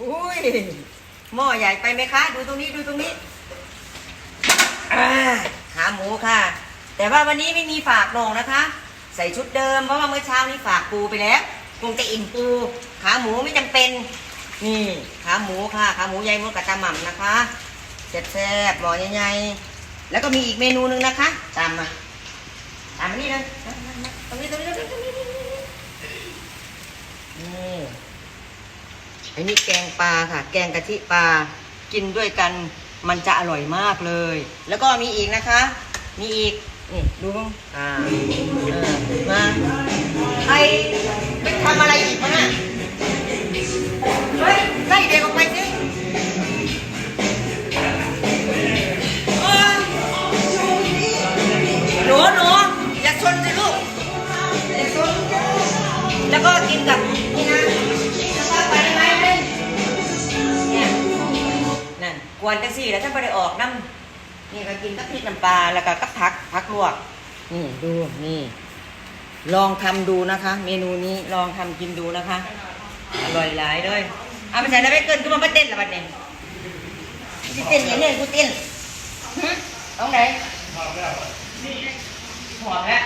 อุ้ยหม้อใหญ่ไปไหมคะ ดูตรงนี้ดูตรงนี้อ่าขาหมูค่ะ แต่ว่าวันนี้ไม่มีฝากโหนงนะคะ ใส่ชุดเดิมเพราะว่าเมื่อเช้านี้ฝากปูไปแล้วคงจะอิ่มปู ขาหมูไม่จำเป็น นี่ขาหมูค่ะ ขาหมูใหญ่หมดกับตาหม่ำนะคะแซ่บๆหมอใหญ่ๆแล้วก็มีอีกเมนูหนึงนะคะ ตามมาตามมานี่เลยตรงนี้ตรงนี้ตรงนี้ตรงนี้ตรงนี้นี่ อันนี้แกงปลาค่ะ แกงกะทิปลา กินด้วยกันมันจะอร่อยมากเลย แล้วก็มีอีกนะคะ มีอีก นี่ดูมั้งอ่าเออมาใครไปทำอะไรอีกมั้งอะเฮ้ยไล่เด็กออกไปสิหนูหนูอย่าชนสิลูกอย่าชนแล้วก็กินกับนี่นะ วนจังสี่แล้วถ้าไม่ได้ออกน้ำนี่ก็กินกับพริกน้ำปลาแล้วก็กับผักผักลวก นี่ดูนี่ ลองทำดูนะคะ เมนูนี้ลองทำกินดูนะคะ อร่อยหลายเลยเอาไปใส่แล้วไปเกินก็มาไม่เต้นละบัดเนี่ยที่เต้นอย่างนี้กูเต้นหึตรงไหนหอบแล้ว